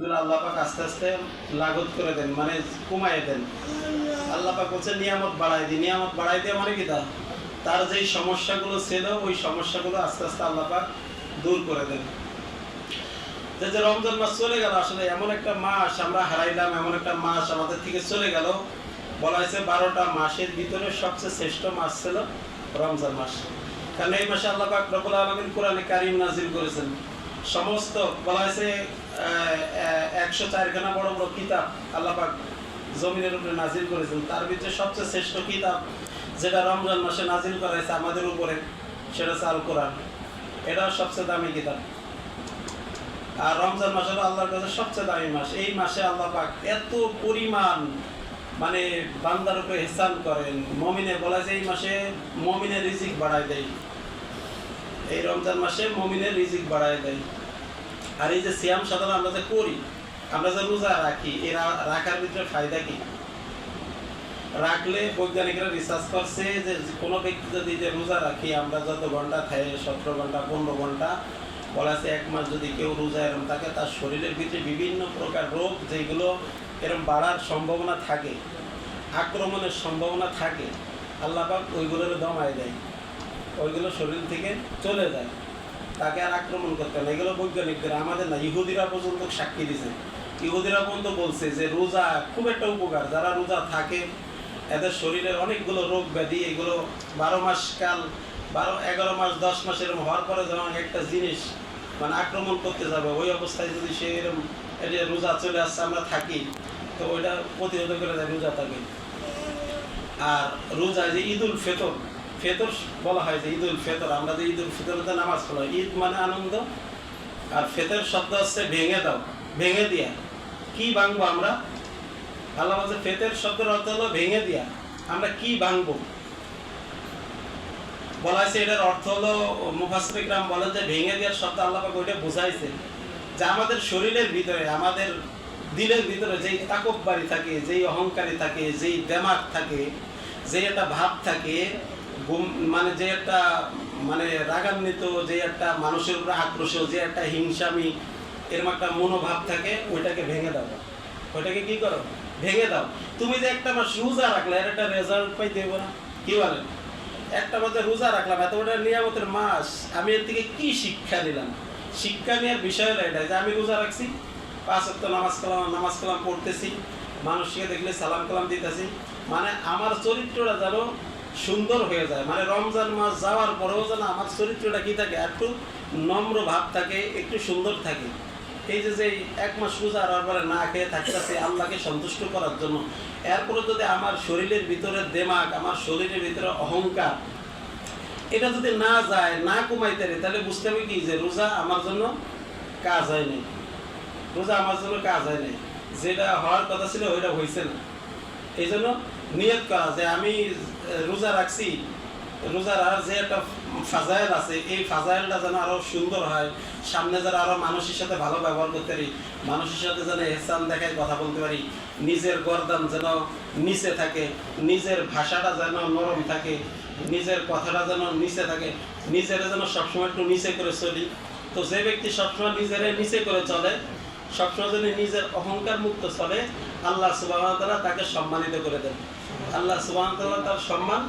এগুলো আল্লাহ পাক আস্তে আস্তে লাগত করে দেন মানে কমায় দেন। আল্লাহ পাক বলছে, নিয়ামত বাড়াই দিই নিয়ামত বাড়াই মানে কি তা? তার সমস্যাগুলো ছিল, ওই সমস্যাগুলো আস্তে আস্তে আল্লাহ পাক দূর করে দেন। যে যে রমজান মাস চলে গেল, আসলে এমন একটা মাস আমরা হারাইলাম, এমন একটা মাস আমাদের থেকে চলে গেল। বলা হয়েছে বারোটা মাসের ভিতরে সবচেয়ে শ্রেষ্ঠ মাস ছিল রমজান মাস। কারণ এই মাসে আল্লাহ পাক রব্বুল আলামিন কোরআনে কারিম নাজিল করেছেন। সমস্ত, বলা হয়েছে একশো চারখানা বড় বড় কিতাব আল্লাহ পাক জমিনের উপরে নাজিল করেছেন। তার ভিতরে সবচেয়ে শ্রেষ্ঠ কিতাব যেটা রমজান মাসে নাজিল করা হয়েছে আমাদের উপরে, সেটা আল কোরআন এটাও সবচেয়ে দামি কিতাব। আর রমজান মাস আল্লাহর কাছে সবচেয়ে দামি মাস। এই মাসে আল্লাহ পাক এত পরিমাণ মানে বান্দার উপরে হেসান করেন। মমিনে বলা যায় এই মাসে মমিনের রিজিক বাড়ায় দেয়। এই রমজান মাসে মমিনের রিজিক বাড়ায় দেয়। আর এই যে সিয়াম সাধারণ আমরা যে করি, আমরা যে রোজা রাখি এই রা- রাখার ভিতরে ফায়দা কি? রাখলে বৈজ্ঞানিকরা রিসার্চ করছে যে কোনো ব্যক্তি যদি যে রোজা রাখি, আমরা যত ঘণ্টা খাই, সতেরো ঘণ্টা, পনেরো ঘণ্টা, বলা আছে এক মাস যদি কেউ রোজা এরম থাকে, তার শরীরের ভিতরে বিভিন্ন প্রকার রোগ যেগুলো এরম বাড়ার সম্ভাবনা থাকে, আক্রমণের সম্ভাবনা থাকে, আল্লাহ পাক ওইগুলোর দমায় দেয়, ওইগুলো শরীর থেকে চলে যায়। তাকে আর আক্রমণ করতে না। এগুলো বৈজ্ঞানিকদের আমাদের না, ইহুদিরা পর্যন্ত সাক্ষী দিছে ইহুদিরা পর্যন্ত বলছে যে রোজা খুব একটা উপকার। যারা রোজা থাকে, এদের শরীরের অনেকগুলো রোগ ব্যাধি, এগুলো বারো মাস কাল, বারো, এগারো মাস, দশ মাস এরকম হওয়ার পরে যেমন একটা জিনিস মানে আক্রমণ করতে যাবে, ওই অবস্থায় যদি সে এরকম যে রোজা চলে আসছে, আমরা থাকি, তো ওইটা প্রতিরোধ করে দেয় রোজা থাকে আর রোজা যে ঈদুল ফেতর ফেতর বলা হয় যে ঈদুল ফেতর, আমরা যে ঈদুল ফিতরতে নামাজ পড়ি, ঈদ মানে আনন্দ আর ফেতর শব্দ হচ্ছে ভেঙে দাও, ভেঙে দিয়া। কি ভাঙবো আমরা? আল্লাহ বলছে ফেতের শব্দের অর্থ হলো ভেঙে দিয়া। আমরা কি ভাঙবো? বলা হয়েছে, এটার অর্থ হলো মুফাসরিকরাম বলে যে ভেঙে দেওয়ার শব্দ আল্লাহ ওইটা বোঝাইছে যে আমাদের শরীরের ভিতরে, আমাদের দিলের ভিতরে যেই তাকববারি থাকে, যেই অহংকারী থাকে, যেই দেমাগ থাকে যে একটা ভাব থাকে মানে যে একটা মানে রাগান্বিত, যে একটা মানুষের উপরে আক্রোশ, যে একটা হিংসামি এরকম একটা মনোভাব থাকে, ওইটাকে ভেঙে দাও। ওইটাকে কি করো? ভেঙে দাও। তুমি যে একটা মাস রোজা রাখলে, এর একটা রেজাল্ট পাই দেবো না। কি বলেন? একটা মাসে রোজা রাখলাম, এত বড় নিয়ামতের মাস, আমি এর থেকে কি শিক্ষা নিলাম শিক্ষা নেওয়ার বিষয় হলো এটা যে আমি রোজা রাখছি, পাঁচ অক্ট নামাজ কালাম নামাজ কালাম পড়তেছি, মানুষকে দেখলে সালাম কালাম দিতেছি। মানে আমার চরিত্রটা যেন সুন্দর হয়ে যায়। মানে রমজান মাস যাওয়ার পরেও যেন আমার চরিত্রটা কি থাকে, একটু নম্র ভাব থাকে, একটু সুন্দর থাকে। এই যে যে এক মাস রোজা আর পরে না খেয়ে থাকতেছে, আল্লাহকে সন্তুষ্ট করার জন্য। এরপরে যদি আমার শরীরের ভিতরে দেমাগ আমার শরীরের ভিতরে অহংকার, এটা যদি না যায়, না কমাইতে রে তাহলে বুঝতে হবে কি যে রোজা আমার জন্য কাজ হয়নি রোজা আমার জন্য কাজ হয় নাই। যেটা হওয়ার কথা ছিল, ওইটা হয়েছে না। এই জন্য নিয়ত করা যে আমি রোজা রাখছি রোজার আর যে একটা ফাজাইল আছে, এই ফাজাইলটা যেন আরও সুন্দর হয়, সামনে যেন আরও মানুষের সাথে ভালো ব্যবহার করতে পারি, মানুষের সাথে যেন এহসান দেখায় কথা বলতে পারি, নিজের গরদান যেন নিচে থাকে, নিজের ভাষাটা যেন নরম থাকে, নিজের কথাটা যেন নিচে থাকে, নিজের যেন সবসময় একটু নিচে করে চলি। তো যে ব্যক্তি সবসময় নিজের নিচে করে চলে, সবসময় যদি নিজের অহংকার মুক্ত চলে, আল্লাহ সুবাহ তাকে সম্মানিত করে দেন। আল্লাহ তার সম্মান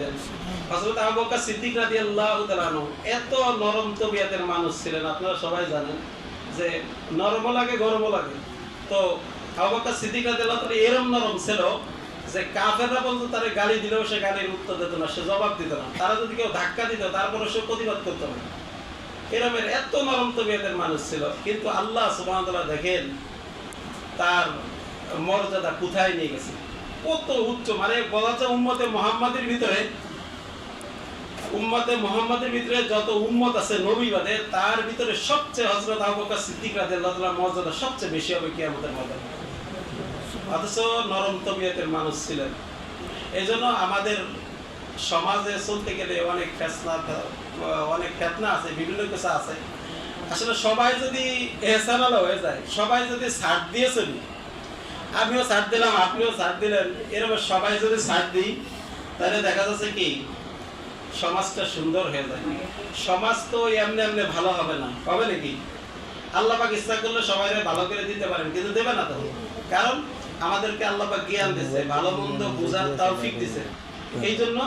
দেন। হযরত আবু বকর সিদ্দিক রাদিয়াল্লাহু তাআলা এত নরম মানুষ ছিলেন, আপনারা সবাই জানেন যে লাগে লাগে। তো আবু বকর সিদ্দিক রাদিয়াল্লাহু এরম নরম ছিল যে কাফেররা বলতো, তারে গালি দিলেও সে গালির উত্তর দিত না, সে জবাব দিত না। তারা যদি কেউ ধাক্কা দিত তারপরে সে প্রতিবাদ করতো না। এরমের এত নরম তবিয়তের মানুষ ছিল, কিন্তু আল্লাহ তাআলা দেখেন তার মর্যাদা কোথায় নিয়ে গেছে। কত উচ্চ মানে বলা যায় উম্মতে মোহাম্মদের ভিতরে, উম্মতে মোহাম্মদের ভিতরে যত উম্মত আছে, নবী বাদে, তার ভিতরে সবচেয়ে হযরত আবু বকর সিদ্দিক রাদিয়াল্লাহু তাআলার মর্যাদা সবচেয়ে বেশি হবে কিয়ামতের ময়দানে। অথচ নরম তবিয়তের মানুষ ছিলেন। এই আমাদের সমাজে চলতে গেলে অনেক ফেসনা অনেক ফেতনা আছে, বিভিন্ন কিছু আছে। আসলে সবাই যদি এহসানালা হয়ে যায়, সবাই যদি ছাড় দিয়ে চলি আমিও ছাড় দিলাম, আপনিও ছাড় দিলেন। এরকম সবাই যদি ছাড় দিই, তাহলে দেখা যাচ্ছে কি, সমাজটা সুন্দর হয়ে যায়। সমাজ তো এমনি এমনি ভালো হবে না। হবে নাকি? আল্লাহ পাক ইচ্ছা করলে সবাই ভালো করে দিতে পারেন, কিন্তু দেবে না তো। কারণ আমাদেরকে আল্লাহ পাক জ্ঞান দিছে, ভালো মন্দ বোঝার তৌফিক দিছে। এই জন্য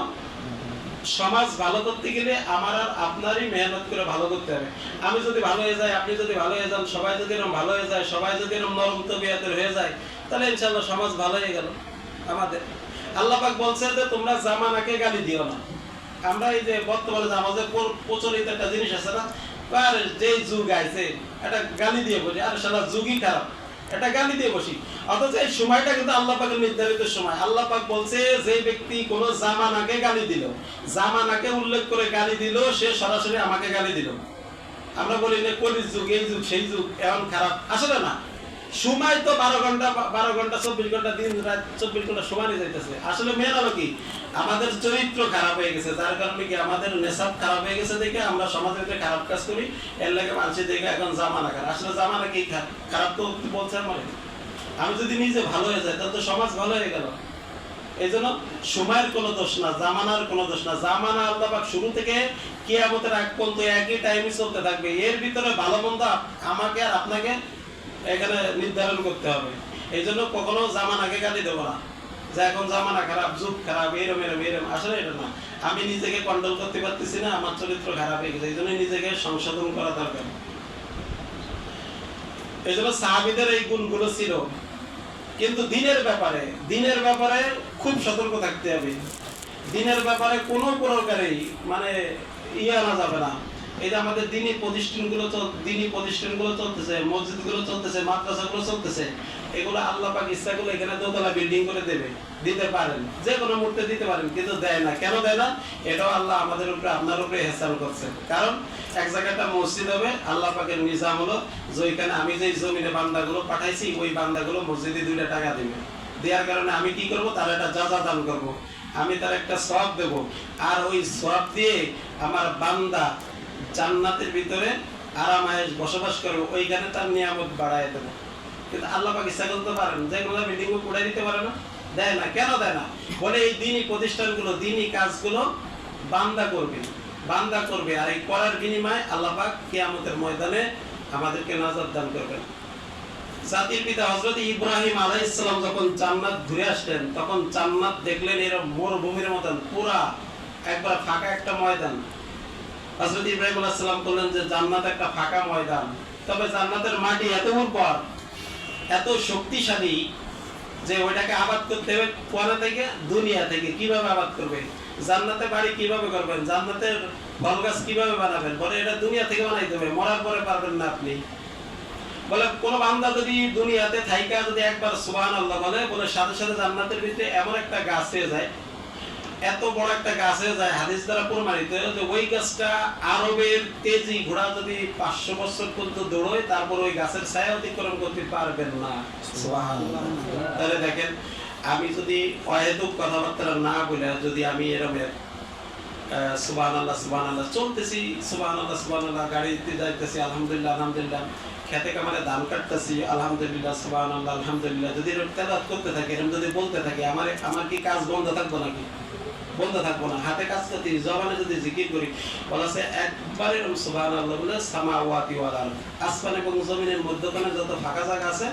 সমাজ ভালো করতে গেলে আমার আর আপনারই মেহনত করে ভালো করতে হবে। আমি যদি ভালো হয়ে যাই, আপনি যদি ভালো হয়ে যান, সবাই যদি এরকম ভালো হয়ে যায়, সবাই যদি এরকম নরম তবিয়াতের হয়ে যায় তাহলে ইনশাআল্লাহ সমাজ ভালো হয়ে গেল আমাদের। আল্লাহ পাক বলছে যে, তোমরা জামানাকে গালি দিও না। আমরা এই যে বর্তমানে আমাদের প্রচলিত একটা জিনিস আছে না, আর যে যুগ আইছে, এটা গালি দিয়ে বলি আর সারা যুগই খারাপ, এটা গালি দিয়ে বসি। অথচ এই সময়টা কিন্তু আল্লাহ পাকের নির্ধারিত সময়। আল্লাহ পাক বলছে, যে ব্যক্তি কোন জামানাকে গালি দিল, জামানাকে উল্লেখ করে গালি দিল, সে সরাসরি আমাকে গালি দিল। আমরা বলি যে কলির যুগ, এই যুগ, সেই যুগ, এমন খারাপ। আসলে না সময় তো বারো ঘণ্টা বারো ঘণ্টা, চব্বিশ ঘণ্টা, দিন রাত চব্বিশ ঘণ্টা সমানে যাইতেছে। আসলে মেন হলো কি? আমাদের চরিত্র খারাপ হয়ে গেছে, যার কারণে কি আমাদের নেশাব খারাপ হয়ে গেছে দেখে আমরা সমাজের ভিতরে খারাপ কাজ করি, এর লাগে মানুষের দেখে এখন জামানা খারাপ। আসলে জামানা কি খারাপ তো বলছে আমার? আমি যদি নিজে ভালো হয়ে যাই, তাহলে তো সমাজ ভালো হয়ে গেল। এই জন্য সময়ের কোনো দোষ না, জামানার কোনো দোষ না। জামানা আল্লাহবাক শুরু থেকে কিয়ামতের আগ পর্যন্ত একই টাইমে চলতে থাকবে। এর ভিতরে ভালো মন্দ আমাকে আর আপনাকে এখানে নির্ধারণ করতে হবে। এই জন্য কখনো জামানাকে গালি দেবো না। যে এখন জামানা খারাপ যুগ খারাপ, এরম এরম এরম। আসলে এটা না। আমি নিজেকে কন্ট্রোল করতে পারতেছি না, আমার চরিত্র খারাপ হয়ে গেছে। এই জন্য নিজেকে সংশোধন করা দরকার। এই জন্য সাহাবিদের এই গুণগুলো ছিল। কিন্তু দিনের ব্যাপারে দিনের ব্যাপারে খুব সতর্ক থাকতে হবে। দিনের ব্যাপারে কোনো প্রকারেই মানে ইয়ে আনা যাবে না। এই যে আমাদের দিনী প্রতিষ্ঠানগুলো চল দিনী প্রতিষ্ঠানগুলো চলতেছে, মসজিদগুলো চলতেছে, মাদ্রাসাগুলো চলতেছে, এগুলো আল্লাহ পাক এখানে দোতলা বিল্ডিং করে দেবে, দিতে পারেন, যে কোনো মুহূর্তে দিতে পারেন, কিন্তু দেয় না। কেন দেয় না? এটাও আল্লাহ আমাদের উপরে, আপনার উপরে করছে। কারণ এক জায়গাটা মসজিদ হবে, আল্লাহ পাকের নিজাম হলো যে ওইখানে আমি যে জমিনে বান্দাগুলো পাঠাইছি, ওই বান্দাগুলো মসজিদে দুইটা টাকা দিবে। দেওয়ার কারণে আমি কি করব? তার একটা যাজা দান করব। আমি তার একটা সব দেব। আর ওই সব দিয়ে আমার বান্দা জান্নাতের ভিতরে আরামায়েশ বসবাস করবে, ওইখানে তার নিয়ামত বাড়ায় দেবো। কিন্তু আল্লাহ পাক ইচ্ছা করতে পারেন যে কোনো বিল্ডিং উড়াই দিতে পারে না। দেয় না, কেন দেয় না? বলে এই দিনই প্রতিষ্ঠানগুলো, দিনই কাজগুলো বান্দা করবে বান্দা করবে। আর এই করার বিনিময়ে আল্লাহ পাক কিয়ামতের ময়দানে আমাদেরকে নাজাত দান করবেন। জাতির পিতা হজরত ইব্রাহিম আলাইহিস সালাম যখন জান্নাত ঘুরে আসলেন, তখন জান্নাত দেখলেন এরকম মরুভূমির মতন, পুরা একবার ফাঁকা একটা ময়দান। ইব্রাহিম বললেন যে জান্নাত একটা ফাঁকা ময়দান। তবে জান্নাতের মাটি এত উর্বর, এত শক্তিশালী যে ওইটাকে আবাদ করতে হবে পরে থেকে, দুনিয়া থেকে। কীভাবে আবাদ করবে? জান্নাতে বাড়ি কীভাবে করবেন? জান্নাতের ফল গাছ কীভাবে বানাবেন? বলে এটা দুনিয়া থেকে বানাইতে হবে, মরার পরে পারবেন না আপনি। বলে কোন বান্দা যদি দুনিয়াতে থাইকা যদি একবার সুবহান আল্লাহ বলে বলে সাথে সাথে জান্নাতের ভিতরে এমন একটা গাছ হয়ে যায় এত বড় একটা গাছ যায় হাদিস দ্বারা প্রমাণিত যে ওই গাছটা আরবের তেজি ঘোড়া যদি পাঁচশো বছর পর্যন্ত দৌড়য়, তারপর ওই গাছের ছায়া অতিক্রম করতে পারবেন না। তাহলে দেখেন, আমি যদি অহেতুক কথাবার্তা না বলে, যদি আমি এরকম সুবাহ আল্লাহ সুবাহ আল্লাহ চলতেছি সুবাহ আল্লাহ সুবাহ আল্লাহ গাড়িতে যাইতেছি, আলহামদুলিল্লাহ আলহামদুলিল্লাহ খেতে কামারে ধান কাটতেছি, আলহামদুলিল্লাহ সুবাহ আল্লাহ আলহামদুলিল্লাহ যদি এরকম তেলাত করতে থাকি, এরকম যদি বলতে থাকি, আমার আমার কি কাজ বন্ধ থাকব নাকি বন্ধ থাকব না, হাতে কাজ করতে জবানে যদি জিকির করি বলা আছে একবার এরকম সুবাহ আল্লাহ বলে সামা ওয়াতি ওয়াল আরদ। আসমান এবং জমিনের মধ্যখানে যত ফাঁকা জায়গা আছে,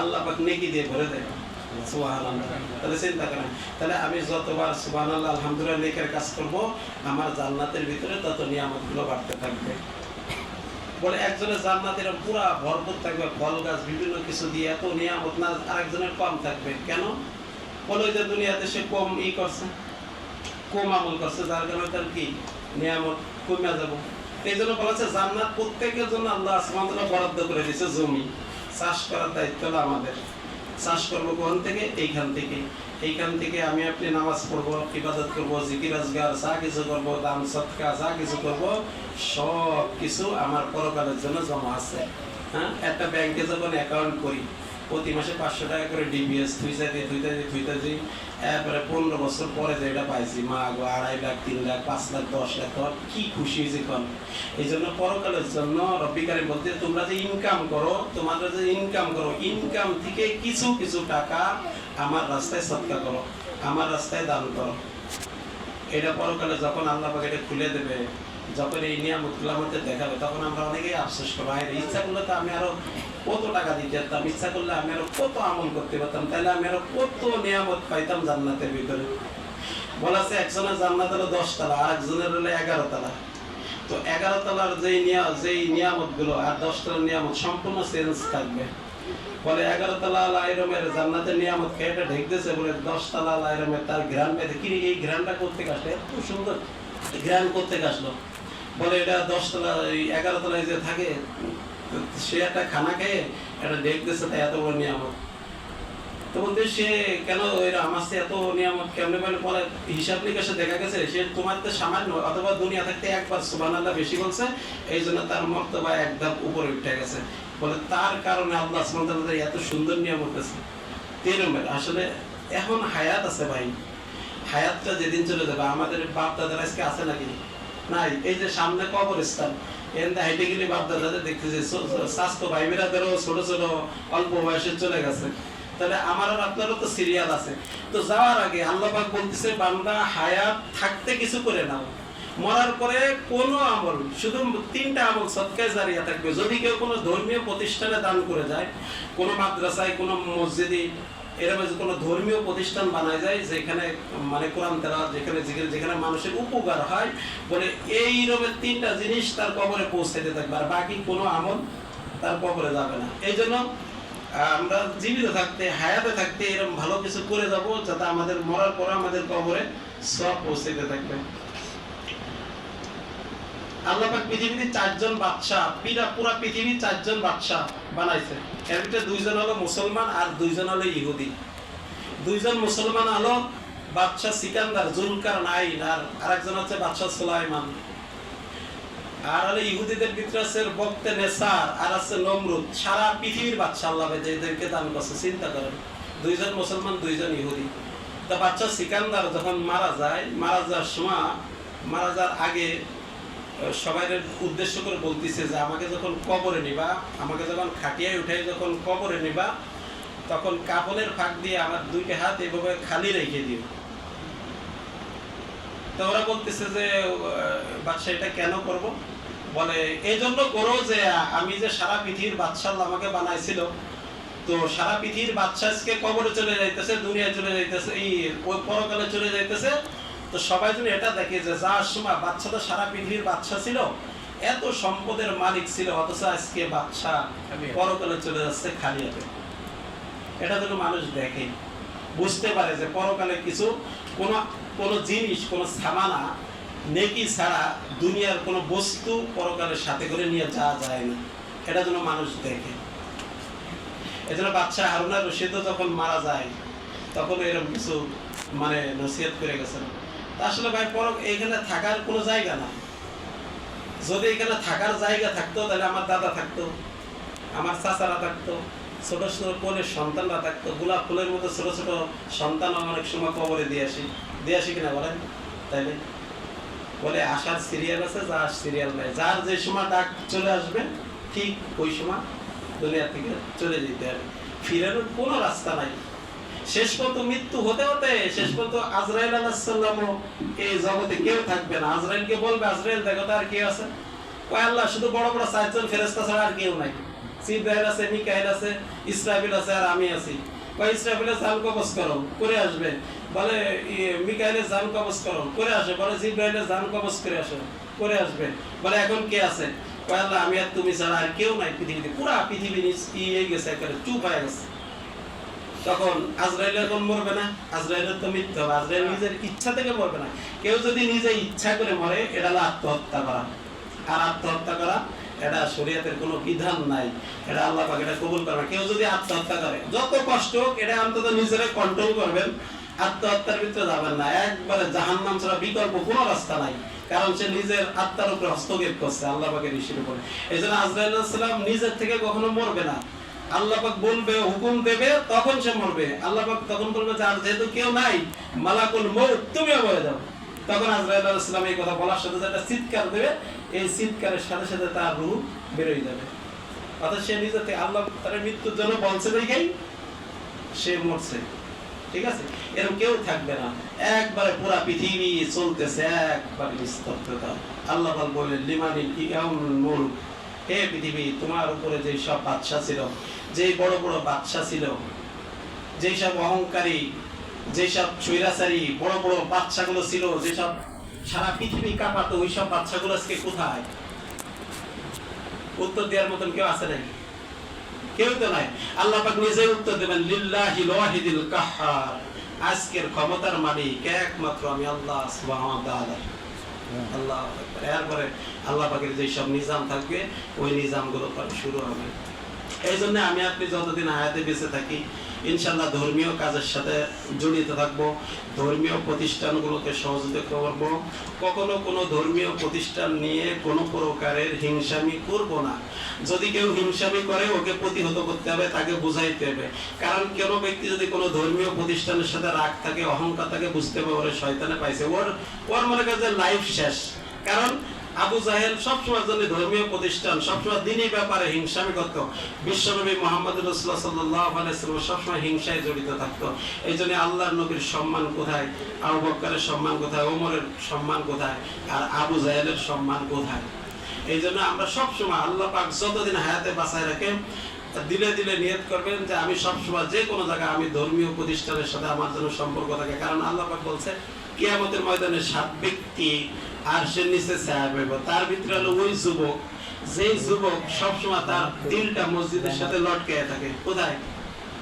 আল্লাহ পাক নেকি দিয়ে ভরে দেয়। তাহলে চিন্তা করেন, তাহলে আমি যতবার সুবহানাল্লাহ, আলহামদুলিল্লাহ, নেকের কাজ করব, আমার জান্নাতের ভিতরে তত নিয়ামতগুলো বাড়তে থাকবে বলে একজনের জান্নাতের পুরা ভরপুর থাকবে, ফল গাছ, বিভিন্ন কিছু দিয়ে এত নিয়ামত না, আরেকজনের কম থাকবে। কেন? বলে যে দুনিয়াতে সে কম ই করছে, কম আমল করছে, যার কারণে তার কি? নিয়ামত কমে যাব। এই জন্য বলা হচ্ছে জান্নাত প্রত্যেকের জন্য আল্লাহ আসমান বরাদ্দ করে দিয়েছে জমি। চাষ করার দায়িত্ব আমাদের। চাষ করব কোন থেকে? এইখান থেকে। এইখান থেকে আমি আপনি নামাজ পড়ব, ইবাদত করব, জিকির, আজগার, যা কিছু করব, দান, সৎকা, যা কিছু করব, সব কিছু আমার পরকালের জন্য জমা আছে। হ্যাঁ? একটা ব্যাংকে যখন অ্যাকাউন্ট করি, প্রতি মাসে পাঁচশো টাকা করে ডিবিএস থুইতা দিই থুইতা দিই থুইতা দিই এরপরে পনেরো বছর পরে যে এটা পাইছি, মা গো, আড়াই লাখ, তিন লাখ, পাঁচ লাখ, দশ লাখ তোমার কি খুশি হয়েছে কন এই জন্য পরকালের জন্য রব্বিকারের মধ্যে তোমরা যে ইনকাম করো, তোমাদের যে ইনকাম করো ইনকাম থেকে কিছু কিছু টাকা আমার রাস্তায় সৎকা করো, আমার রাস্তায় দান করো। এটা পরকালে যখন আল্লাহ পাক এটা খুলে দেবে, যখন এই নিয়ামতগুলো আমাদের দেখাবে, তখন আমরা অনেকেই আফসোস করব, আর, ইচ্ছা করলে তো আমি আরও কত টাকা দিতে পারতাম, ইচ্ছা করলে আমি আরও কত আমল করতে পারতাম, তাহলে আমি আরও কত নিয়ামত পাইতাম জান্নাতের ভিতরে। বলা আছে একজনের জান্নাত হলো দশ তালা, আর একজনের হলো এগারো তালা। তো এগারো তলার যেই নিয়া, যেই নিয়ামতগুলো আর দশ তলার নিয়ামত সম্পূর্ণ চেঞ্জ থাকবে। বলে এগারো তলা আইরমের জান্নাতের নিয়ামত খেয়ে ঢেকতেছে বলে দশ তলা আইরমের তার ঘ্রাণ পেতে কি এই ঘ্রাণটা করতে আসলো এত সুন্দর। ঘ্রাণ করতে আসলো বলে এটা দশ তলা এই এগারো তলায় যে থাকে, সে একটা খানা খেয়ে এটা দেখতেছে তাই এত বড় নিয়ামত। তো বলতে সে কেন এর আমার এত নিয়ামত কেমনে বলে পরে হিসাব নিকাশে দেখা গেছে, সে তোমার তো সামান্য, অথবা দুনিয়া থাকতে একবার সুবান আল্লাহ বেশি বলছে এই জন্য তার মর্তবা এক ধাপ উপরে উঠে গেছে। বলে তার কারণে আল্লাহ সুবহানাহু এত সুন্দর নিয়ামত আছে তেরমের আসলে এখন হায়াত আছে ভাই। হায়াতটা যেদিন চলে যাবে, আমাদের বাপ দাদার আজকে আছে নাকি? নাই। এই যে সামনে কবরস্থান এখানে হাইটে গেলে বাপ দাদাদের দেখতেছে স্বাস্থ্য ভাই বেরাদেরও ছোট ছোট, অল্প বয়সে চলে গেছে। তাহলে আমার আর আপনারও তো সিরিয়াল আছে। তো যাওয়ার আগে আল্লাহ পাক বলতেছে, বান্দা হায়াত থাকতে কিছু করে নাও। মরার পরে কোনো আমল, শুধু তিনটা আমল সৎকায় জারিয়া থাকবে। যদি কেউ কোনো ধর্মীয় প্রতিষ্ঠানে দান করে যায়, কোনো মাদ্রাসায়, কোনো মসজিদে, এরকম যে কোনো ধর্মীয় প্রতিষ্ঠান বানায় যায়, যেখানে মানে কোরআন যেখানে যেখানে যেখানে মানুষের উপকার হয়, বলে এই রকমের তিনটা জিনিস তার কবরে পৌঁছাইতে থাকবে। আর বাকি কোনো আমল তার কবরে যাবে না। এই জন্য আমরা জীবিত থাকতে, হায়াতে থাকতে এরকম ভালো কিছু করে যাব, যাতে আমাদের মরার পর আমাদের কবরে সব পৌঁছাইতে থাকবে। আল্লাহ পাক পৃথিবীতে চারজন বাদশাহ, পুরা পুরা পৃথিবী চারজন বাদশাহ বানাইছে। এর ভিতরে দুইজন হলো মুসলমান আর দুইজন হলো ইহুদি। দুইজন মুসলমান হলো বাদশাহ সিকান্দার, জুলকার নাইন আর আরেকজন হচ্ছে বাদশাহ সুলাইমান। আর হলো ইহুদিদের ভিতরে আছে বক্তে নেসার, আর আছে নমরুদ। সারা পৃথিবীর বাদশাহ আল্লাহ যেদেরকে দান করছে, চিন্তা করেন, দুইজন মুসলমান, দুইজন ইহুদি। তা বাচ্চা সিকান্দার যখন মারা যায়, মারা যাওয়ার সময়, মারা যাওয়ার আগে সবাই উদ্দেশ্য করে বলতেছে যে আমাকে যখন কবরে নিবা, আমাকে যখন খাটিয়ায় উঠে যখন কবরে নিবা, তখন কাপড়ের ফাঁক দিয়ে আমার দুইটা হাত এভাবে খালি রেখে দিও। তো ওরা বলতেছে যে বাদশা এটা কেন করব? বলে এই জন্য করো যে, আমি যে সারা পৃথিবীর বাদশাহ আমাকে বানাইছিল, তো সারা পৃথিবীর বাদশা আজকে কবরে চলে যাইতেছে, দুনিয়ায় চলে যাইতেছে, এই পরকালে চলে যাইতেছে তো সবাই যদি এটা দেখে যে যার সময় বাচ্চা তো সারা পৃথিবীর বাচ্চা ছিল এত সম্পদের মালিক ছিল অথচ আজকে বাচ্চা পরকালে চলে যাচ্ছে খালি হাতে এটা যেন মানুষ দেখে বুঝতে পারে যে পরকালে কিছু কোনো কোনো জিনিস কোনো সামানা নেকি ছাড়া দুনিয়ার কোনো বস্তু পরকালের সাথে করে নিয়ে যাওয়া যায় না। এটা যেন মানুষ দেখে। এজন্য বাচ্চা হারুনা রশিদও যখন মারা যায় তখন এরকম কিছু মানে নসিহত করে গেছেন। আসলে ভাই পর এখানে থাকার কোনো জায়গা না যদি এখানে থাকার জায়গা থাকতো, তাহলে আমার দাদা থাকতো, আমার চাচারা থাকতো, ছোট ছোট কোলের সন্তানরা থাকতো। গোলাপ ফুলের মতো ছোট ছোট সন্তান অনেক সময় কবরে দিয়ে আসি। দিয়ে আসি কিনা বলেন? তাইলে? বলে, আসার সিরিয়াল আছে, যার সিরিয়াল নাই। যার যে সময় ডাক চলে আসবে, ঠিক ওই সময় দুনিয়া থেকে চলে যেতে হবে। ফিরানোর কোনো রাস্তা নাই। শেষ পর্যন্ত মৃত্যু হতে হতে, শেষ পর্যন্ত আজরাইল আলাহিসাল্লামও এই জগতে কেউ থাকবে না। আজরাইলকে বলবে, আজরাইল, দেখো তো আর আছে? কয়, আল্লাহ, শুধু বড় বড় চারজন ফেরেস্তা ছাড়া আর কেউ নাই। আছে, মিকাইল আছে ইসরাফিল আছে আর আমি আছি। কয় জান কবজ করো, করে আসবে। বলে মিকাইলের জান কবজ করো, করে আসে। বলে জিব্রাইলের জান কবজ করে আসে, করে আসবে। বলে, এখন কে আছে? কয়, আল্লাহ, আমি আর তুমি ছাড়া আর কেউ নাই পৃথিবীতে। পুরা পৃথিবী ইয়ে গেছে, একেবারে চুপ হয়ে গেছে। তখন আজরাইল এখন মরবে না, আজরাইলের তো মৃত্যু হবে। আজরাইল নিজের ইচ্ছা থেকে মরবে না। কেউ যদি নিজে ইচ্ছা করে মরে, এটা হলো আত্মহত্যা করা। আর আত্মহত্যা করা, এটা শরীয়তের কোনো বিধান নাই। এটা আল্লাহ পাক এটা কবুল করবে। কেউ যদি আত্মহত্যা করে, যত কষ্ট হোক, এটা অন্তত নিজেরা কন্ট্রোল করবেন। আত্মহত্যার ভিতরে যাবেন না। একবারে জাহান্নাম ছাড়া বিকল্প কোনো রাস্তা নাই। কারণ সে নিজের আত্মার উপরে হস্তক্ষেপ করছে, আল্লাহ পাকের ঋষির উপরে। এই জন্য আজরাইল নিজের থেকে কখনো মরবে না। আল্লাহ পাক বলবে, হুকুম দেবে, তখন সে মরবে। আল্লাহ পাক তখন বলবে যেহেতু কেউ নাই, মালাকুল তুমিও মরে যাও তখন আজরাইল এই কথা বলার সাথে সাথে চিৎকার দেবে। এই চিৎকারের সাথে সাথে তার বেরোয় যাবে। অর্থাৎ সে আল্লাহ তার মৃত্যুর জন্য বলছে, দেখেই সে মরছে। ঠিক আছে? এরকম কেউ থাকবে না। একবারে পুরা পৃথিবী চলতেছে, একবারে নিস্তব্ধতা। আল্লাহ বললেন, লিমানিল ইয়াউমুল মুলক হে পৃথিবী, তোমার উপরে যে সব বাদশা ছিল যেই বড় বড় বাদশা ছিল যেই সব অহংকারী যেসব স্বৈরাচারী, বড় বড় বাচ্চাগুলো ছিল যেসব সারা পৃথিবী কাঁপাতো, ওই সব বাচ্চাগুলো আজকে কোথায়? উত্তর দেওয়ার মতন কেউ আছে নাকি? কেউ তো নাই। আল্লাহ পাক নিজে উত্তর দেবেন লিল্লাহিল ওয়াহিদিল কাহ্হার আজকের ক্ষমতার মালিক একমাত্র আমি আল্লাহ সুবহানাহু ওয়া তাআলা। আল্লাহ আকবার। এরপরে আল্লাহ পাখির যেসব নিজাম থাকবে, ওই নিজামগুলো শুরু হবে এই জন্য আমি আপনি যতদিন আয়াতে বেঁচে থাকি ইনশাল্লাহ ধর্মীয় কাজের সাথে জড়িত থাকব, ধর্মীয় প্রতিষ্ঠানগুলোকে সহযোগিতা করব। কখনো কোনো ধর্মীয় প্রতিষ্ঠান নিয়ে কোনো প্রকারের হিংসামি করব না। যদি কেউ হিংসামি করে, ওকে প্রতিহত করতে হবে, তাকে বুঝাইতে হবে। কারণ কোনো ব্যক্তি যদি কোনো ধর্মীয় প্রতিষ্ঠানের সাথে রাগ থাকে, অহংকার থাকে, বুঝতে পারে শয়তানে পাইছে। ওর ওর মনে করে যে লাইফ শেষ। কারণ আবু জাহেল সবসময় জন্য ধর্মীয় প্রতিষ্ঠান, সবসময় দিনই ব্যাপারে হিংসামি করত বিশ্বনবী মোহাম্মদ রসুল্লাহ সাল্লাহ আলাইসাল্লাম সবসময় হিংসায় জড়িত থাকতো। এই জন্য আল্লাহর নবীর সম্মান কোথায়? আবু বক্করের সম্মান কোথায়? ওমরের সম্মান কোথায়? আর আবু জাহেলের সম্মান কোথায়? এই জন্য আমরা সবসময় আল্লাহ পাক যতদিন হায়াতে বাঁচায় রাখে, দিলে দিলে নিয়ত করবেন যে আমি সবসময় যে কোনো জায়গায় আমি ধর্মীয় প্রতিষ্ঠানের সাথে আমার জন্য সম্পর্ক থাকে। কারণ আল্লাহ পাক বলছে, কিয়ামতের ময়দানে সাত ব্যক্তি আর সে নিচে ছায়া পাইব তার ভিতরে হলো ওই যুবক। যেই যুবক সবসময় তার দিলটা মসজিদের সাথে লটকে থাকে। কোথায়?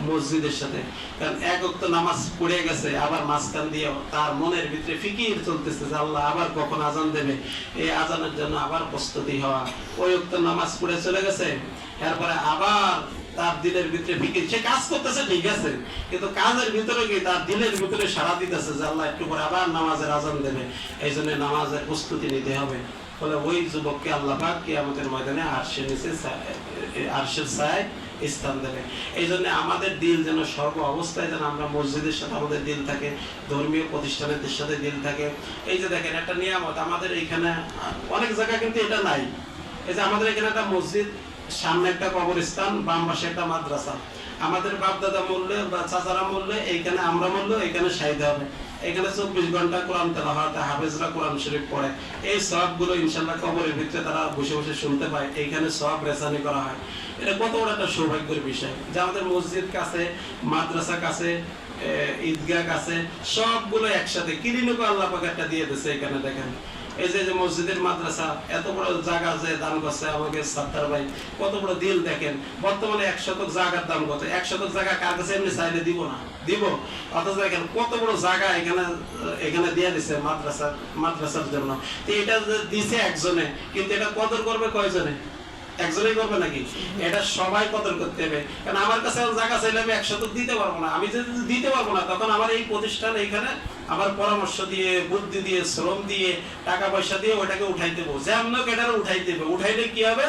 মসজিদের সাথে। কারণ এক অক্ত নামাজ পড়ে গেছে, আবার মাঝখান দিয়ে তার মনের ভিতরে ফিকির চলতেছে যে আল্লাহ আবার কখন আজান দেবে। এই আজানের জন্য আবার প্রস্তুতি হওয়া। ওই অক্ত নামাজ পড়ে চলে গেছে, এরপরে আবার তার দিলের ভিতরে সে কাজ করতেছে, ঠিক আছে। কিন্তু কাজের ভিতরে কি তার দিলের ভিতরে সারা দিতেছে যে আল্লাহ একটু পরে আবার নামাজের আজান দেবে। এই জন্য নামাজের প্রস্তুতি নিতে হবে। ফলে ওই যুবককে আল্লাহ পাক ময়দানে নিচে আরশের স্থান দেবে। এই জন্য আমাদের দিল যেন সর্ব অবস্থায় যেন আমরা মসজিদের সাথে আমাদের দিল থাকে, ধর্মীয় প্রতিষ্ঠানের সাথে দিল থাকে। এই যে দেখেন, একটা নিয়ামত আমাদের এখানে, অনেক জায়গায় কিন্তু এটা নাই। এই যে আমাদের এখানে একটা মসজিদ সামনে একটা কবরস্থান, বাম পাশে একটা মাদ্রাসা। আমাদের বাপ দাদা মূল্যে বা চাচারা মূল্যে এইখানে আমরা মূল্য এখানে সাইতে হবে। এখানে চব্বিশ ঘণ্টা কোরআন তেলা হয় হাফেজরা কোরআন শরীফ পড়ে। এই সবগুলো ইনশাল্লাহ কবরের ভিতরে তারা বসে বসে শুনতে পায়। এইখানে সব রেসানি করা হয়। এটা কত বড় একটা সৌভাগ্যের বিষয়। যে আমাদের মসজিদ কাছে, মাদ্রাসা কাছে ঈদগাহ কাছে, সবগুলো একসাথে। কিরিনুকো আল্লাহ পাক একটা দিয়ে দিছে এখানে দেখেন। এই যে মসজিদের মাদ্রাসা, এত বড় জায়গা যে দান করছে আমাকে ভাই, কত বড় দিল দেখেন। বর্তমানে এক শতক জায়গার দাম কত? এক শতক জায়গা কার কাছে? এমনি চাইলে দিব না। দিব। অথচ দেখেন, কত বড় জায়গা এখানে এখানে দিয়ে দিছে মাদ্রাসা, মাদ্রাসার জন্য। তো এটা দিছে একজনে, কিন্তু এটা কদর করবে কয়জনে? একজনেই করবে নাকি? এটা সবাই কদর করতে হবে। কারণ আমার কাছে জায়গা চাইলে আমি একশত দিতে পারব না। আমি যদি দিতে পারব না, তখন আমার এই প্রতিষ্ঠান এখানে আমার পরামর্শ দিয়ে, বুদ্ধি দিয়ে, শ্রম দিয়ে, টাকা পয়সা দিয়ে ওটাকে উঠাই দেবো যেমন হোক এটারে উঠাই দেবে উঠাইলে কি হবে?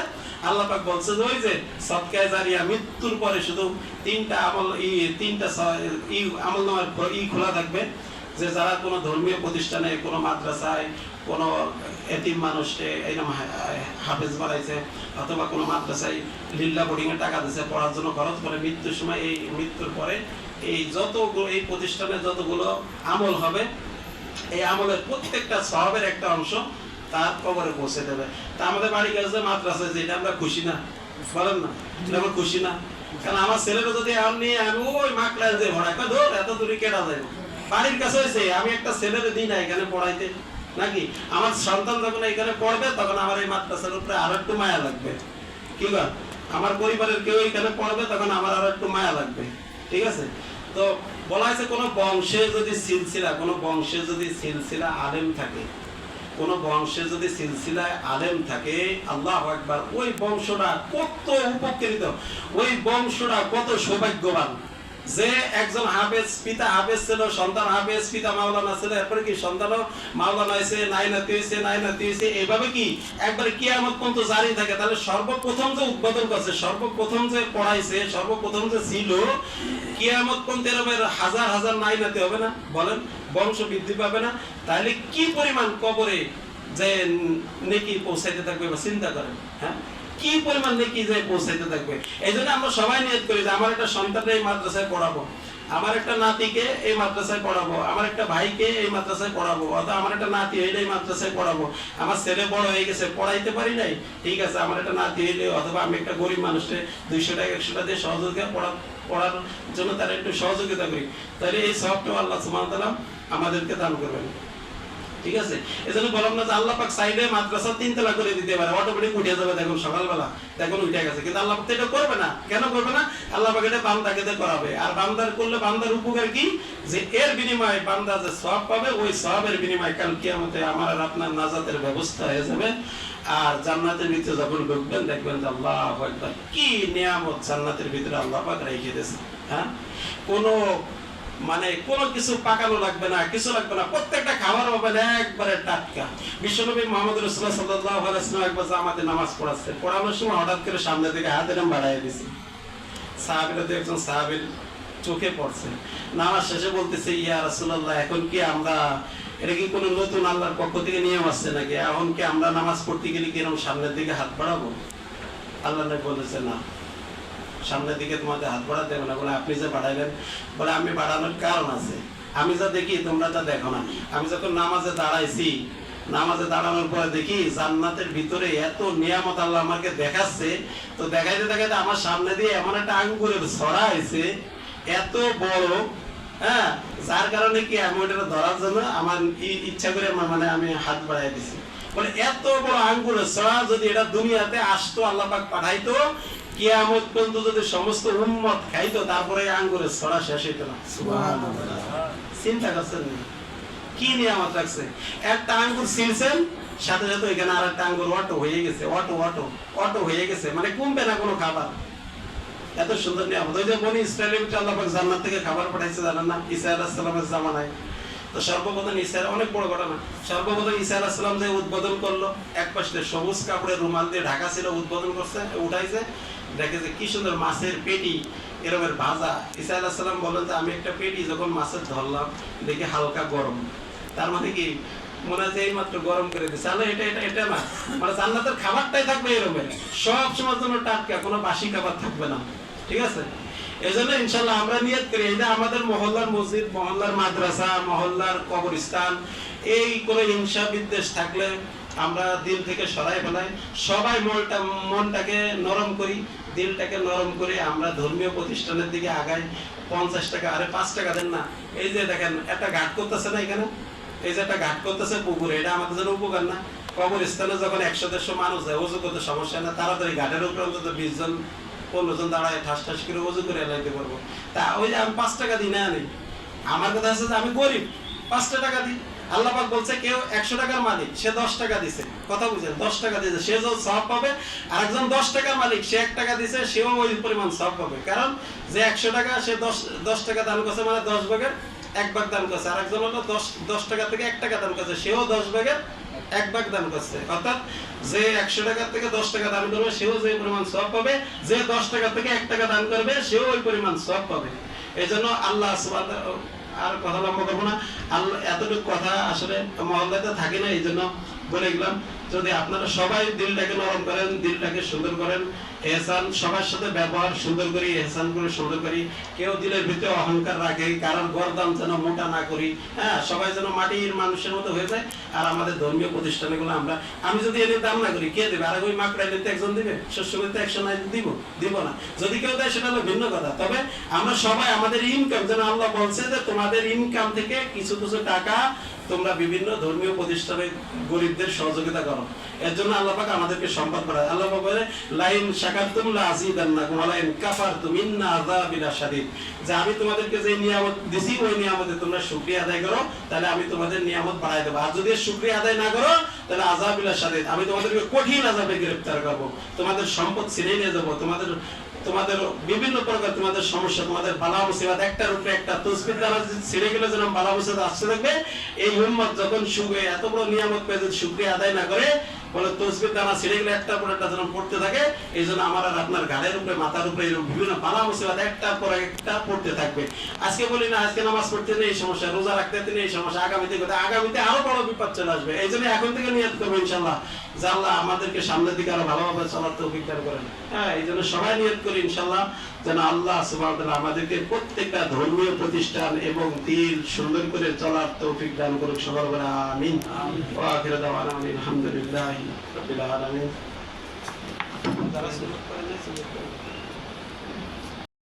আল্লাহ পাক বলছে যে ওই যে সৎকায় জারিয়া মৃত্যুর পরে শুধু তিনটা আমল ই, তিনটা ই, আমল নামার ই খোলা থাকবে। যে যারা কোনো ধর্মীয় প্রতিষ্ঠানে, কোনো মাদ্রাসায় কোনো এতিম মানুষকে এরকম হাফেজ বানাইছে, অথবা কোনো মাদ্রাসায় লিল্লা বোর্ডিং এ টাকা দিছে, পড়ার জন্য খরচ করে মৃত্যুর সময় এই মৃত্যুর পরে এই যত এই প্রতিষ্ঠানে যতগুলো আমল হবে, এই আমলের প্রত্যেকটা সবের একটা অংশ তার কবরে পৌঁছে দেবে। তা আমাদের বাড়ি কাছে যে মাদ্রাসা আছে এটা আমরা খুশি না। বলেন না, এটা আমরা খুশি না। কারণ আমার ছেলেটা যদি এখন নিয়ে আমি ওই মাকড়ায় যে ভরা ধর এত দূরে কেটা যায় বাড়ির কাছে হয়েছে, আমি একটা ছেলের দিই না এখানে পড়াইতে। নাকি? আমার সন্তান যখন এখানে পড়বে, তখন আমার এই মাদ্রাসার উপরে আরও একটু মায়া লাগবে। কি আমার পরিবারের কেউ এখানে পড়বে, তখন আমার আরও একটু মায়া লাগবে। ঠিক আছে? তো বলা হয়েছে, কোনো বংশে যদি সিলসিলা, কোনো বংশে যদি সিলসিলা আলেম থাকে, কোনো বংশে যদি সিলসিলায় আলেম থাকে, আল্লাহ একবার ওই বংশটা কত উপকৃত, ওই বংশটা কত সৌভাগ্যবান। যে একজন হাফেজ, পিতা হাফেজ ছিল, সন্তান হাফেজ, পিতা মাওলানা ছিল, এরপরে কি সন্তানও মাওলানা হয়েছে নাই নাতি হয়েছে নাই নাতি হয়েছে, এইভাবে কি একবারে কিয়ামত পর্যন্ত জারি থাকে? তাহলে সর্বপ্রথম যে উদ্বোধন করছে, সর্বপ্রথম যে পড়াইছে, সর্বপ্রথম যে ছিল, কিয়ামত পর্যন্ত এরকম হাজার হাজার নাই নাতি হবে না? বলেন, বংশ বৃদ্ধি পাবে না? তাহলে কি পরিমাণ কবরে যে নেকি পৌঁছাইতে থাকবে বা চিন্তা করেন হ্যাঁ? কি পরিমাণ নেকি যে পৌঁছাইতে থাকবে? এই জন্য আমরা সবাই নিয়ত করি যে আমার একটা সন্তানকে এই মাদ্রাসায় পড়াবো, আমার একটা নাতিকে এই মাদ্রাসায় পড়াবো, আমার একটা ভাইকে এই মাদ্রাসায় পড়াবো, অথবা আমার একটা নাতি হইলে এই মাদ্রাসায় পড়াবো। আমার ছেলে বড় হয়ে গেছে, পড়াইতে পারি নাই? ঠিক আছে, আমার একটা নাতি হইলে অথবা আমি একটা গরিব মানুষকে দুইশো টাকা, একশো টাকা দিয়ে সহযোগিতা পড়া পড়ার জন্য তারা একটু সহযোগিতা করি। তাহলে এই সবটাও আল্লাহ সুমান আমাদেরকে দান করবেন। ঠিক আছে? এজন্য বললাম না যে আল্লাহ পাক চাইলে মাদ্রাসা তিন তলা করে দিতে পারে। অটোমেটিক উঠে যাবে দেখুন, সকালবেলা দেখুন উঠে গেছে। কিন্তু আল্লাহ পাক এটা করবে না। কেন করবে না? আল্লাহ পাক এটা বান্দাকে দিয়ে করাবে। আর বান্দার করলে বান্দার উপকার কি? যে এর বিনিময়ে বান্দা যে সব পাবে, ওই সবের বিনিময়ে কাল কিয়ামতে আমার আর আপনার নাজাতের ব্যবস্থা হয়ে যাবে। আর জান্নাতের ভিতরে যখন ঢুকবেন, দেখবেন যে আল্লাহ একবার কি নিয়ামত জান্নাতের ভিতরে আল্লাহ পাক রেখে দিয়েছে। হ্যাঁ? কোনো মানে কোনো কিছু পাকানো লাগবে না, কিছু লাগবে না। প্রত্যেকটা খাবার হবে না, একবারে টাটকা। বিশ্বনবী মোহাম্মদ রসুল্লাহ সাল্লাহ আলাইসলাম একবার আমাদের নামাজ পড়াচ্ছে পড়ানোর সময় হঠাৎ করে সামনে থেকে হাতের নাম বাড়াই দিছে। সাহাবিরা তো একজন সাহাবির চোখে পড়ছে। নামাজ শেষে বলতেছে, ইয়া রাসূলুল্লাহ, এখন কি আমরা, এটা কি কোনো নতুন আল্লাহর পক্ষ থেকে নিয়ম আসছে নাকি? এখন কি আমরা নামাজ পড়তে গেলে কি এরকম সামনের দিকে হাত বাড়াবো? আল্লাহ বলেছে, না। সামনের দিকে তোমাদের হাত বাড়া দেবে না, বলে আপনি যে বাড়াইলেন, বলে আমি বাড়ানোর কারণ আছে। আমি যা দেখি, তোমরা তা দেখো না। আমি যখন নামাজে দাঁড়াইছি, নামাজে দাঁড়ানোর পরে দেখি জান্নাতের ভিতরে এত নিয়ামত আল্লাহ আমাকে দেখাচ্ছে। তো দেখাইতে দেখাইতে আমার সামনে দিয়ে এমন একটা আঙ্গুরের ছড়া হয়েছে, এত বড় হ্যাঁ? যার কারণে কি আমি ওটা ধরার জন্য আমার ইচ্ছা করে মানে আমি হাত বাড়াই দিছি। বলে এত বড় আঙ্গুরের ছড়া যদি এটা দুনিয়াতে আসতো, আল্লাহ পাক পাঠাইতো কিয়ামত পর্যন্ত যদি সমস্ত উম্মত খাইতো, তারপরে ছড়া শেষ হইতো না। চিন্তা করছেন কি নিয়ামত রাখছে? একটা আঙ্গুর সাথে সাথে এখানে আর একটা আঙ্গুর অটো হয়ে গেছে, অটো অটো অটো হয়ে গেছে মানে কমবে না কোনো খাবার। এত সুন্দর নিয়ামত। ওই যে বনি ইসরায়েলের জান্নাত থেকে খাবার পাঠাইছে, জানেন না? সালামের জামানায়। তো সর্বপ্রথম ঈসা, অনেক বড় ঘটনা। সর্বপ্রথম আলাইহিস যে উদ্বোধন করল, এক পাশে সবুজ কাপড়ের রুমাল দিয়ে ঢাকা ছিল, উদ্বোধন করছে, উঠাইছে। দেখে যে কি সুন্দর মাছের পেটি, এরমের ভাজা। ঈসা আলাইহিস সালাম বলেন যে, আমি একটা পেটি যখন মাছের ধরলাম, দেখি হালকা গরম। তার মানে কি? মনে হয় এই মাত্র গরম করে দিচ্ছে আল্লাহ, এটা এটা এটা না। মানে জান্নাতের খাবারটাই থাকবে এরকমের সব সময় জন্য টাটকা, কোনো বাসি খাবার থাকবে না। ঠিক আছে? এই জন্য ইনশাল্লাহ আমরা নিয়ত করি, এই যে আমাদের মহল্লার মসজিদ, মহল্লার মাদ্রাসা, মহল্লার কবরস্থান, এই কোনো হিংসা বিদ্বেষ থাকলে আমরা দিল থেকে সরাই ফেলাই। সবাই মনটা, মনটাকে নরম করি। দিলটাকে নরম করে আমরা ধর্মীয় প্রতিষ্ঠানের দিকে আগাই, পঞ্চাশ টাকা, আরে পাঁচ টাকা দেন না। এই যে দেখেন, একটা ঘাট করতেছে না এখানে? এই যে একটা ঘাট করতেছে পুকুরে, এটা আমাদের জন্য উপকার না? কবরস্থানে যখন একশো, দেড়শো মানুষ যায় ওজু করতে সমস্যা না, তাড়াতাড়ি ঘাটের উপরে অন্তত বিশ জন, পনেরো জন দাঁড়ায়, ঠাস ঠাস করে ওজু করে এলাইতে পারব। তা ওই যে আমি পাঁচ টাকা দিই না আমার কথা আছে যে আমি গরিব, পাঁচটা টাকা দিই। আল্লাহ পাক বলছে, কেউ একশো টাকার মালিক, সে দশ টাকা দিছে। কথা বুঝেন, দশ টাকা দিছে সে যখন সব পাবে আর একজন দশ টাকার মালিক, সে এক টাকা দিছে, সেও ওই পরিমাণ সব পাবে। কারণ যে একশো টাকা, সে দশ দশ টাকা দান করছে মানে দশ ভাগের এক ভাগ দান করছে। আর একজন হলো দশ দশ টাকা থেকে এক টাকা দান করছে, সেও দশ ভাগের এক ভাগ দান করছে। অর্থাৎ যে একশো টাকা থেকে দশ টাকা দান করবে, সেও যে পরিমাণ সব পাবে, যে দশ টাকা থেকে এক টাকা দান করবে, সেও ওই পরিমাণ সব পাবে। এই জন্য আল্লাহ আর কথা লম্বা করব না। আল্লাহ এতটুকু কথা আসলে মহল্লাতে থাকি না এই জন্য বলে গেলাম। যদি আপনারা সবাই দিলটাকে নরম করেন, দিলটাকে সুন্দর করেন, এহসান, সবার সাথে ব্যবহার সুন্দর করি এহসান করে সুন্দর করি। কেউ দিলের ভিতরে অহংকার রাখে, কারণ গরদাম যেন মোটা না করি। হ্যাঁ সবাই যেন মাটির মানুষের মতো হয়ে যায়। আর আমাদের ধর্মীয় প্রতিষ্ঠানগুলো আমরা, আমি যদি এনে দাম না করি, কে দেবে? আর ওই মাকড়া নিতে একজন দিবে? শস্য নিতে একশো নাই, দিব দিব না। যদি কেউ দেয়, সেটা হলো ভিন্ন কথা। তবে আমরা সবাই আমাদের ইনকাম যেন আল্লাহ বলছে যে তোমাদের ইনকাম থেকে কিছু কিছু টাকা তোমরা বিভিন্ন ধর্মীয় প্রতিষ্ঠানে গরিবদের সহযোগিতা করো। এর জন্য আল্লাহ পাক আমাদেরকে সম্পদ বাড়ায় আল্লাহ পাক বলে, লাইন শাকারতুম লা আযীদান্নাকুম ওয়া লাইন কাফারতুম ইন্না আযাবি লাশাদীদ যে আমি তোমাদেরকে যে নিয়ামত দিছি, ওই নিয়ামতে তোমরা শুকরিয়া আদায় করো, তাহলে আমি তোমাদের নিয়ামত বাড়ায় দেবো। আর যদি শুকরিয়া আদায় না করো, তাহলে আযাবি লাশাদীদ আমি তোমাদেরকে কঠিন আযাবে গ্রেফতার করব। তোমাদের সম্পদ ছিনিয়ে নিয়ে যাব। তোমাদের তোমাদের বিভিন্ন প্রকার তোমাদের সমস্যা, তোমাদের বালা মুসিবত একটার উপরে একটা তসবির দ্বারা ছিঁড়ে গেলে যেন বালা মুসিবত আসতে থাকবে। এই উম্মত যখন সুখে, এত বড় নিয়ামত পেয়ে যদি শুক্রিয়া আদায় না করে, বলে তসবির দানা ছিঁড়ে গেলে একটা পর একটা যেন পড়তে থাকে, এই জন্য আমার আর আপনার গাড়ির উপরে, মাথার উপরে এরকম বিভিন্ন বালা মুসিবত একটার পর একটা পড়তে থাকবে। আজকে বলি না, আজকে নামাজ পড়তে নেই সমস্যা, রোজা রাখতে নেই সমস্যা, আগামীতে আগামীতে আরও বড় বিপদ চলে আসবে। এই জন্য এখন থেকে নিয়ত করব ইনশাল্লাহ যে আল্লাহ আমাদেরকে সামনের দিকে আরও ভালোভাবে চলার তৌফিক দান করেন। হ্যাঁ এই জন্য সবাই নিয়ত করি ইনশাল্লাহ যেন আল্লাহ আমাদেরকে প্রত্যেকটা ধর্মীয় প্রতিষ্ঠান এবং দিন সুন্দর করে চলার তৌফিক দান করুক সবার বলে আমিন। আখিরু দাওয়ানা আলহামদুলিল্লাহি আলামিন। যারা করেন।